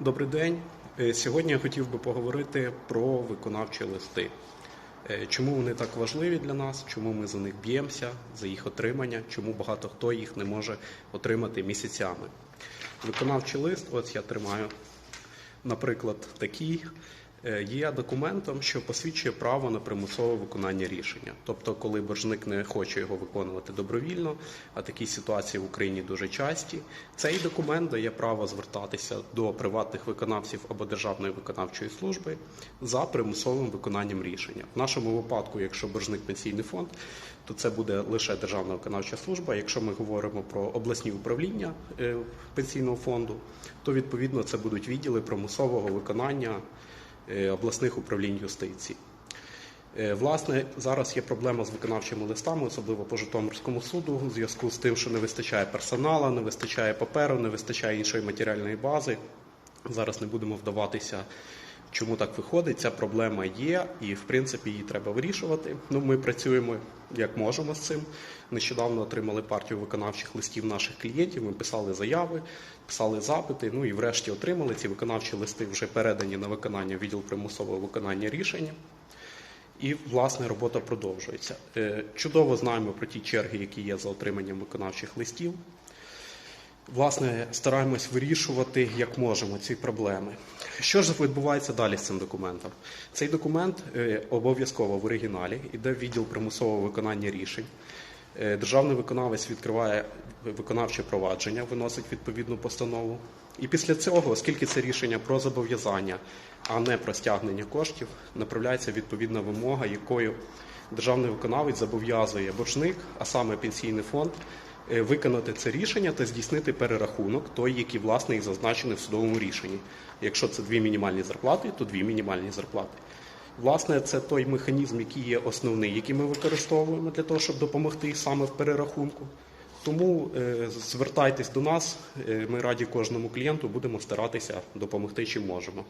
Добрий день. Е, Сьогодні я хотів би поговорити про виконавчі листи. Е, Чому вони так важливі для нас? Чому ми за них б'ємося, за їх отримання? Чому багато хто їх не може отримати місяцями? Виконавчий лист, ось я тримаю, наприклад, такий, є документом, що посвідчує право на примусове виконання рішення. Тобто, коли боржник не хоче його виконувати добровільно, а такі ситуації в Україні дуже часті, цей документ дає право звертатися до приватних виконавців або державної виконавчої служби за примусовим виконанням рішення. В нашому випадку, якщо боржник пенсійний фонд, то це буде лише державна виконавча служба. Якщо ми говоримо про обласні управління е, пенсійного фонду, то відповідно це будуть відділи примусового виконання е, обласних управлінь юстиції. Е, Власне, зараз є проблема з виконавчими листами, особливо по Житомирському суду, у зв'язку з тим, що не вистачає персоналу, не вистачає паперу, не вистачає іншої матеріальної бази. Зараз не будемо вдаватися, чому так виходить. Ця проблема є, і в принципі її треба вирішувати. Ну, ми працюємо як можемо з цим. Нещодавно отримали партію виконавчих листів наших клієнтів. Ми писали заяви, писали запити. Ну і врешті отримали ці виконавчі листи вже передані на виконання відділ примусового виконання рішення. І власне робота продовжується. Е, Чудово знаємо про ті черги, які є за отриманням виконавчих листів. Власне, стараємось вирішувати як можемо ці проблеми. Що ж відбувається далі з цим документом? Цей документ е, обов'язково в оригіналі йде відділ примусового виконання рішень. Е, Державний виконавець відкриває виконавче провадження, виносить відповідну постанову. І після цього, оскільки це рішення про зобов'язання, а не про стягнення коштів, направляється відповідна вимога, якою державний виконавець зобов'язує боржник, а саме пенсійний фонд, виконати це рішення та здійснити перерахунок, той, який власне і зазначений в судовому рішенні. Якщо це дві мінімальні зарплати, то дві мінімальні зарплати. Власне, це той механізм, який є основний, який ми використовуємо для того, щоб допомогти саме в перерахунку. Тому е, звертайтесь до нас, е, ми раді кожному клієнту, будемо старатися допомогти чим можемо.